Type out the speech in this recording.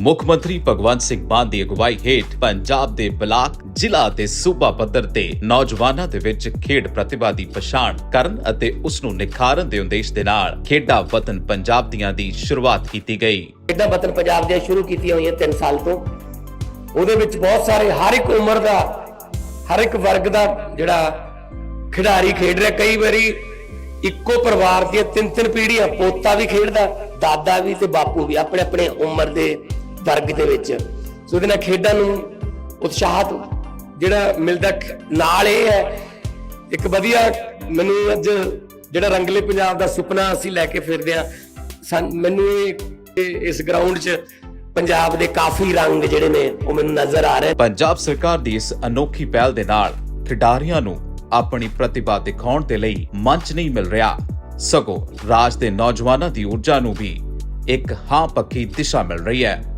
ਮੁੱਖ ਮੰਤਰੀ ਭਗਵੰਤ ਸਿੰਘ ਮਾਨ ਦੀ ਅਗਵਾਈ ਹੇਠ ਪੰਜਾਬ ਦੇ ਬਲਾਕ, ਜ਼ਿਲ੍ਹਾ ਤੇ ਸੂਬਾ ਪੱਧਰ ਤੇ ਨੌਜਵਾਨਾਂ ਦੇ ਵਿੱਚ ਖੇਡ ਪ੍ਰਤਿਭਾ ਦੀ ਪਛਾਣ ਕਰਨ ਅਤੇ ਉਸ ਨੂੰ ਨਿਖਾਰਨ ਦੇ ਉਦੇਸ਼ ਦੇ ਨਾਲ ਖੇਡਾਂ ਵਤਨ ਪੰਜਾਬ ਦੀਆਂ ਦੀ ਸ਼ੁਰੂਆਤ ਕੀਤੀ ਗਈ। ਖੇਡਾਂ ਵਤਨ ਪੰਜਾਬ ਦੀਆਂ ਸ਼ੁਰੂ ਕੀਤੀਆਂ ਹੋਈਆਂ 3 ਸਾਲ ਤੋਂ। ਉਹਦੇ ਵਿੱਚ ਬਹੁਤ ਸਾਰੇ, ਹਰ ਇੱਕ ਉਮਰ ਦਾ, ਹਰ ਇੱਕ ਵਰਗ ਦਾ ਜਿਹੜਾ ਖਿਡਾਰੀ ਖੇਡ ਰਿਹਾ। ਕਈ ਵਾਰੀ ਇੱਕੋ ਪਰਿਵਾਰ ਦੀਆਂ ਤਿੰਨ ਤਿੰਨ ਪੀੜ੍ਹੀਆਂ, ਪੋਤਾ ਵੀ ਖੇਡਦਾ, ਦਾਦਾ ਵੀ ਤੇ ਬਾਪੂ ਵੀ ਆਪਣੇ ਆਪਣੇ ਉਮਰ ਦੇ ਵਰਗ ਦੇ ਵਿੱਚ। ਸੋ ਉਹਦੇ ਨਾਲ ਖੇਡਾਂ ਨੂੰ ਉਤਸ਼ਾਹਤ, ਜਿਹੜਾ ਮਿਲਦਾ ਨਾਲ ਇਹ ਹੈ, ਇੱਕ ਵਧੀਆ ਮੈਨੂੰ ਅੱਜ ਜਿਹੜਾ ਰੰਗਲੇ ਪੰਜਾਬ ਦਾ ਸੁਪਨਾ ਅਸੀਂ ਲੈ ਕੇ ਫਿਰਦੇ ਆ ਮੈਨੂੰ ਇਹ- ਇਸ ਗਰਾਊਂਡ 'ਚ ਪੰਜਾਬ ਦੇ ਕਾਫੀ ਰੰਗ ਜਿਹੜੇ ਨੇ, ਉਹ ਮੈਨੂੰ ਨਜ਼ਰ ਆ ਰਹੇ ਪੰਜਾਬ ਸਰਕਾਰ ਦੀ ਇਸ ਅਨੋਖੀ ਪਹਿਲ ਦੇ ਨਾਲ ਖਿਡਾਰੀਆਂ ਨੂੰ ਆਪਣੀ ਪ੍ਰਤਿਭਾ ਦਿਖਾਉਣ ਦੇ ਲਈ ਮੰਚ ਨਹੀਂ ਮਿਲ ਰਿਹਾ। ਸਗੋਂ ਰਾਜ ਦੇ ਨੌਜਵਾਨਾਂ ਦੀ ਊਰਜਾ ਨੂੰ ਵੀ ਇੱਕ ਹਾਂ ਪੱਕੀ ਦਿਸ਼ਾ ਮਿਲ ਰਹੀ ਹੈ।